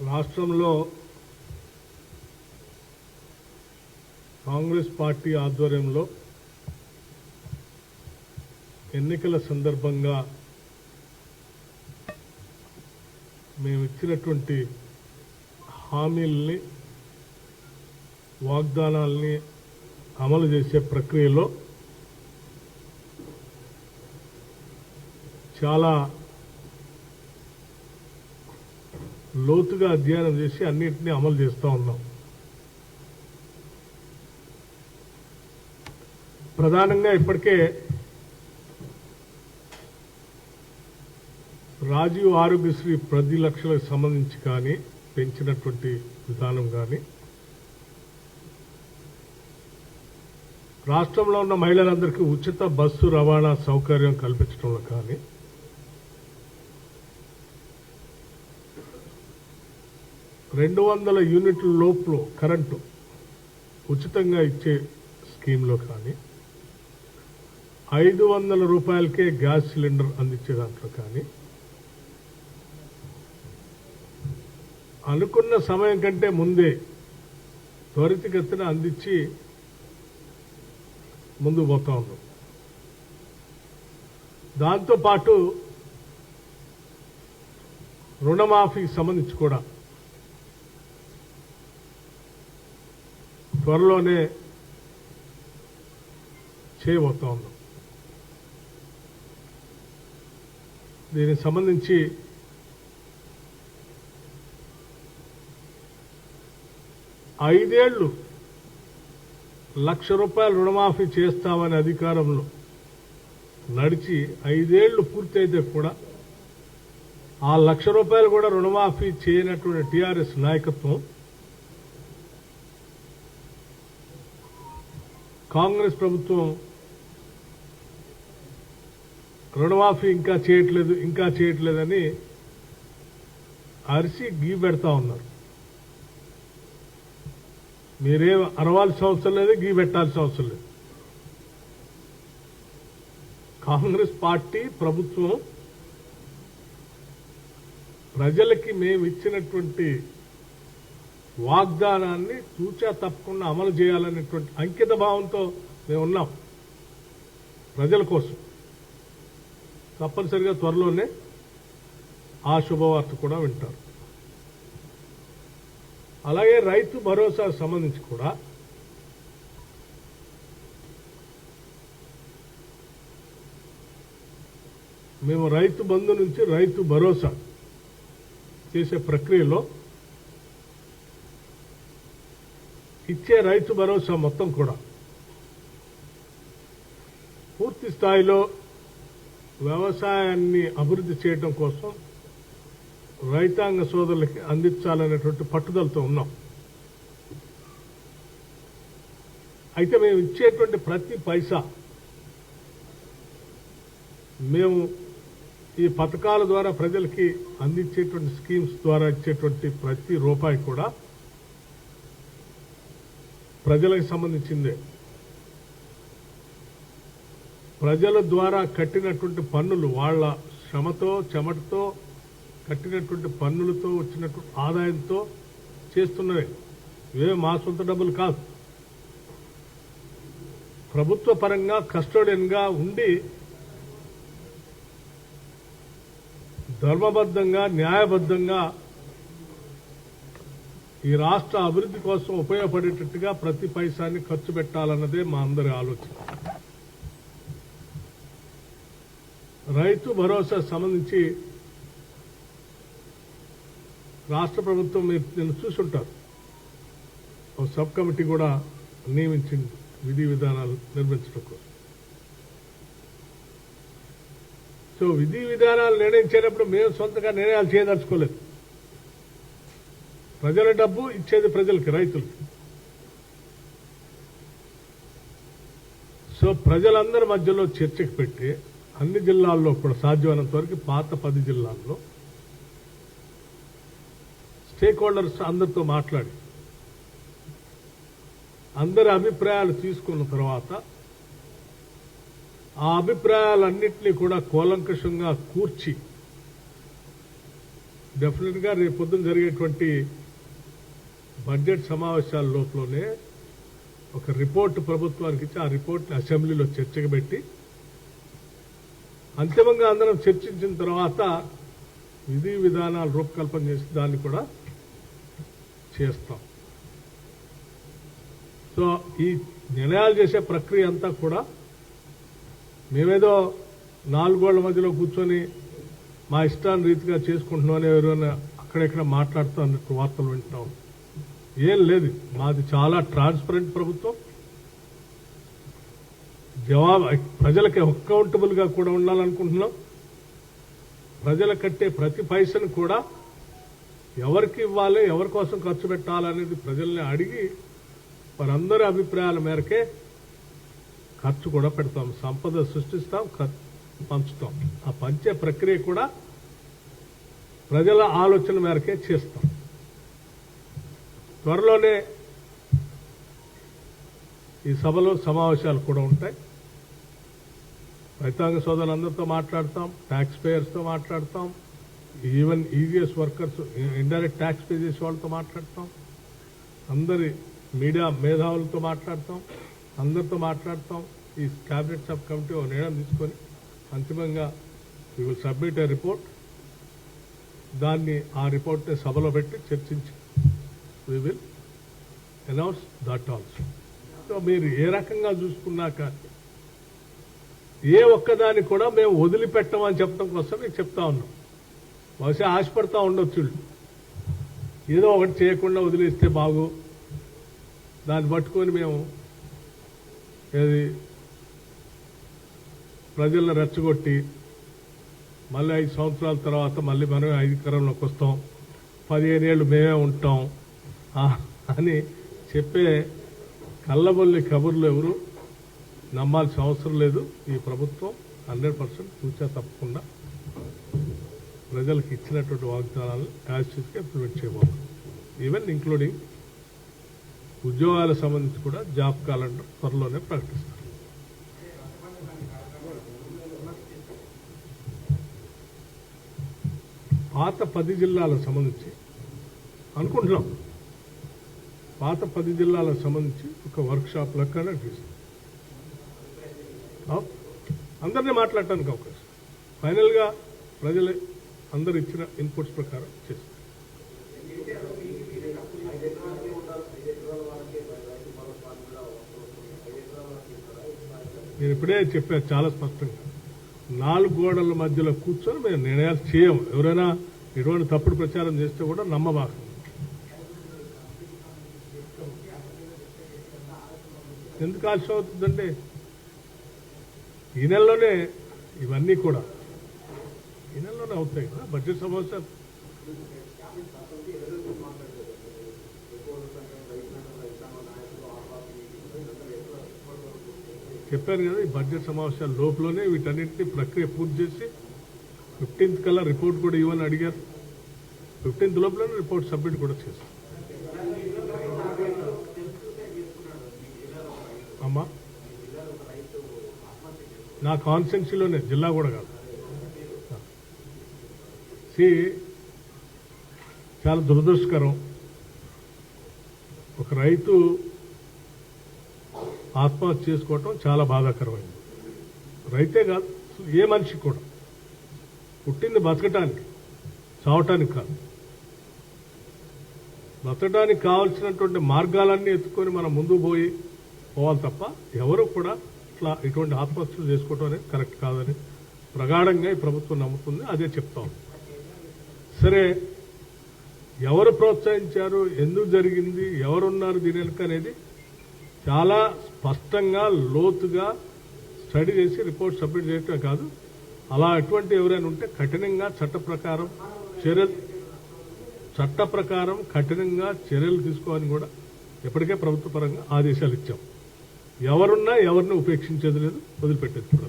రాష్ట్రంలో కాంగ్రెస్ పార్టీ ఆధ్వర్యంలో ఎన్నికల సందర్భంగా మేము ఇచ్చినటువంటి హామీల్ని వాగ్దానాల్ని అమలు చేసే ప్రక్రియలో చాలా లోతుగా అధ్యయనం చేసి అన్నింటినీ అమలు చేస్తూ ఉన్నాం. ప్రధానంగా ఇప్పటికే రాజీవ్ ఆరోగ్యశ్రీ ప్రతి లక్షలకు సంబంధించి కానీ పెంచినటువంటి విధానం కానీ రాష్ట్రంలో ఉన్న మహిళలందరికీ ఉచిత బస్సు రవాణా సౌకర్యం కల్పించడంలో కానీ రెండు వందల యూనిట్ల లోపు కరెంటు ఉచితంగా ఇచ్చే స్కీమ్లో కానీ ఐదు వందల రూపాయలకే గ్యాస్ సిలిండర్ అందించే దాంట్లో కానీ అనుకున్న సమయం కంటే ముందే త్వరితగతిన అందించి ముందుకు పోతా ఉన్నాం. దాంతోపాటు రుణమాఫీకి సంబంధించి కూడా త్వరలోనే చేయబోతా ఉన్నాం. దీనికి సంబంధించి ఐదేళ్ళు లక్ష రూపాయలు రుణమాఫీ చేస్తామని అధికారంలో నడిచి ఐదేళ్ళు పూర్తయితే కూడా ఆ లక్ష రూపాయలు కూడా రుణమాఫీ చేయనటువంటి టీఆర్ఎస్ నాయకత్వం కాంగ్రెస్ ప్రభుత్వం రుణమాఫీ ఇంకా చేయట్లేదు ఇంకా చేయట్లేదని అరిసి గీ పెడతా ఉన్నారు. మీరేం అరవాల్సిన అవసరం లేదు గీ పెట్టాల్సిన అవసరం లేదు. కాంగ్రెస్ పార్టీ ప్రభుత్వం ప్రజలకి మేము ఇచ్చినటువంటి వాగ్దానాన్ని తూచా తప్పకుండా అమలు చేయాలనేటువంటి అంకిత భావంతో మేము ఉన్నాం ప్రజల కోసం. తప్పనిసరిగా త్వరలోనే ఆ శుభవార్త కూడా వింటారు. అలాగే రైతు భరోసా సంబంధించి కూడా మేము రైతు బంధు నుంచి రైతు భరోసా చేసే ప్రక్రియలో ఇచ్చే రైతు భరోసా మొత్తం కూడా. పూర్తి స్థాయిలో వ్యవసాయాన్ని అభివృద్ధి చేయడం కోసం రైతాంగ సోదరులకి అందించాలనేటువంటి పట్టుదలతో ఉన్నాం. అయితే మేము ఇచ్చేటువంటి ప్రతి పైసా మేము ఈ పథకాల ద్వారా ప్రజలకి అందించేటువంటి స్కీమ్స్ ద్వారా ఇచ్చేటువంటి ప్రతి రూపాయి కూడా ప్రజలకు సంబంధించిందే. ప్రజల ద్వారా కట్టినటువంటి పన్నులు వాళ్ళ శ్రమతో చెమటతో కట్టినటువంటి పన్నులతో వచ్చినటువంటి ఆదాయంతో చేస్తున్నవి. ఇవే మా సొంత డబ్బులు కాదు. ప్రభుత్వ పరంగా కస్టోడియన్గా ఉండి ధర్మబద్ధంగా న్యాయబద్ధంగా ఈ రాష్ట్ర అభివృద్ధి కోసం ఉపయోగపడేటట్టుగా ప్రతి పైసాన్ని ఖర్చు పెట్టాలన్నదే మా అందరి ఆలోచన. రైతు భరోసా సంబంధించి రాష్ట్ర ప్రభుత్వం మీరు నేను చూసుంటారు. ఒక సబ్ కమిటీ కూడా నియమించింది విధి విధానాలు నిర్మించడం కోసం. సో విధి విధానాలు నిర్ణయించేటప్పుడు మేము సొంతగా నిర్ణయాలు చేయదలుచుకోలేదు. ప్రజల డబ్బు ఇచ్చేది ప్రజలకి రైతులకి. సో ప్రజలందరి మధ్యలో చర్చకు పెట్టి అన్ని జిల్లాల్లో కూడా సాధ్యమైనంత వరకు పాత పది జిల్లాల్లో స్టేక్ హోల్డర్స్ అందరితో మాట్లాడి అందరి అభిప్రాయాలు తీసుకున్న తర్వాత ఆ అభిప్రాయాలన్నింటినీ కూడా కూలంకషంగా కూర్చి డెఫినెట్గా రేపు పొద్దున జరిగేటువంటి బడ్జెట్ సమావేశాల లోపలనే ఒక రిపోర్ట్ ప్రభుత్వానికి ఇచ్చి ఆ రిపోర్ట్ని అసెంబ్లీలో చర్చకు పెట్టి అంతిమంగా అందరం చర్చించిన తర్వాత విధి విధానాలు రూపకల్పన చేసి దాన్ని కూడా చేస్తాం. సో ఈ నిర్ణయాలు చేసే ప్రక్రియ అంతా కూడా మేమేదో నాలుగోళ్ళ మధ్యలో కూర్చొని మా ఇష్టాన్ని రీతిగా చేసుకుంటున్నామని ఎవరైనా అక్కడెక్కడ మాట్లాడుతూ అన్నట్టు వార్తలు వింటున్నాం. ఏం లేదు. మాది చాలా ట్రాన్స్పరెంట్ ప్రభుత్వం. జవాబు ప్రజలకి అకౌంటబుల్గా కూడా ఉండాలనుకుంటున్నాం. ప్రజల కట్టే ప్రతి పైసను కూడా ఎవరికి ఇవ్వాలి ఎవరి కోసం ఖర్చు పెట్టాలనేది ప్రజల్ని అడిగి వారందరి అభిప్రాయాల మేరకే ఖర్చు కూడా పెడతాం. సంపద సృష్టిస్తాం పంచుతాం. ఆ పంచే ప్రక్రియ కూడా ప్రజల ఆలోచన మేరకే చేస్తాం. త్వరలోనే ఈ సభలో సమావేశాలు కూడా ఉంటాయి. రైతాంగ సోదరులందరితో మాట్లాడతాం ట్యాక్స్ పేయర్స్తో మాట్లాడతాం even EVS workers indirect tax pay చేసే వాళ్ళతో మాట్లాడతాం అందరి మీడియా మేధావులతో మాట్లాడతాం అందరితో మాట్లాడతాం. ఈ క్యాబినెట్ సబ్ కమిటీ ఒక నిర్ణయం తీసుకొని అంతిమంగా you will submit a report దాన్ని ఆ రిపోర్ట్ని సభలో పెట్టి చర్చించి we will announce that also so మీరు ఏ రకంగా చూసుకున్నా కానీ ఏ ఒక్కదాన్ని కూడా మేము వదిలిపెట్టమని చెప్పడం కోసం మీకు చెప్తా ఉన్నాం. బహుశా ఆశపడతా ఉండొచ్చు ఏదో ఒకటి చేయకుండా వదిలేస్తే బాగు. దాన్ని పట్టుకొని మేము ఏది ప్రజలను రెచ్చగొట్టి మళ్ళీ ఐదు సంవత్సరాల తర్వాత మళ్ళీ మనమే అధికారంలోకి వస్తాం. పదిహేను ఏళ్ళు మేమే ఉంటాం. అని చెప్పే కళ్ళబొల్లి కబుర్లు ఎవరు నమ్మాల్సిన అవసరం లేదు. ఈ ప్రభుత్వం హండ్రెడ్ పర్సెంట్ కూర్చా తప్పకుండా ప్రజలకు ఇచ్చినటువంటి వాగ్దానాలను యాజిటీస్గా ఇంప్లిమెంట్ చేయబోతుంది. ఈవెన్ ఇంక్లూడింగ్ ఉద్యోగాలకు సంబంధించి కూడా జాబ్ క్యాలెండర్ త్వరలోనే ప్రకటిస్తారు. పాత పది జిల్లాలకు సంబంధించి అనుకుంటున్నాం. పాత పది జిల్లాలకు సంబంధించి ఒక వర్క్షాప్ లెక్క నడిపిస్తాం అందరినీ మాట్లాడటానికి అవకాశం. ఫైనల్గా ప్రజలు అందరు ఇచ్చిన ఇన్పుట్స్ ప్రకారం చేస్తాం నేను ఇప్పుడే చెప్పాను చాలా స్పష్టంగా. నాలుగు గోడల మధ్యలో కూర్చొని మేము నిర్ణయాలు చేయము. ఎవరైనా ఎటువంటి తప్పుడు ప్రచారం చేస్తే కూడా నమ్మబాకండి ఎందుకు ఆలస్యం అవుతుందంటే ఈ నెలలోనే ఇవన్నీ కూడా. ఈ నెలలోనే అవుతాయి. కదా బడ్జెట్ సమావేశాలు చెప్పాను కదా ఈ బడ్జెట్ సమావేశాల లోపలనే వీటన్నింటినీ ప్రక్రియ పూర్తి చేసి ఫిఫ్టీన్త్ కల్లా రిపోర్ట్ కూడా ఇవ్వని అడిగారు. ఫిఫ్టీన్త్ లోపలనే రిపోర్ట్ సబ్మిట్ కూడా చేశారు. అమ్మా. నా కాన్స్టెన్సీలోనే జిల్లా కూడా కాదు. సి చాలా దురదృష్టకరం. ఒక రైతు ఆత్మహత్య చేసుకోవటం చాలా బాధాకరమైంది. రైతే కాదు ఏ మనిషి కూడా. పుట్టింది బతకటానికి చావటానికి కాదు. బతకడానికి కావాల్సినటువంటి మార్గాలన్నీ ఎత్తుకొని మనం ముందు పోయి పోవాలి తప్ప ఎవరు కూడా ఇట్లా ఇటువంటి ఆత్మహత్యలు చేసుకోవటం అనేది కరెక్ట్ కాదని ప్రగాఢంగా ఈ ప్రభుత్వం నమ్ముతుంది. అదే చెప్తాం. సరే ఎవరు ప్రోత్సహించారు? ఎందుకు జరిగింది? ఎవరున్నారు దీని వెనుక అనేది చాలా స్పష్టంగా లోతుగా స్టడీ చేసి రిపోర్ట్ సబ్మిట్ చేయటమే కాదు. అలా అటువంటి ఎవరైనా ఉంటే కఠినంగా చట్ట ప్రకారం చర్యలు చట్ట ప్రకారం కఠినంగా చర్యలు తీసుకోవాలని కూడా ఇప్పటికే ప్రభుత్వ పరంగా ఆదేశాలు ఇచ్చాం. ఎవరున్నా ఎవరిని ఉపేక్షించేది లేదు వదిలిపెట్టేది కూడా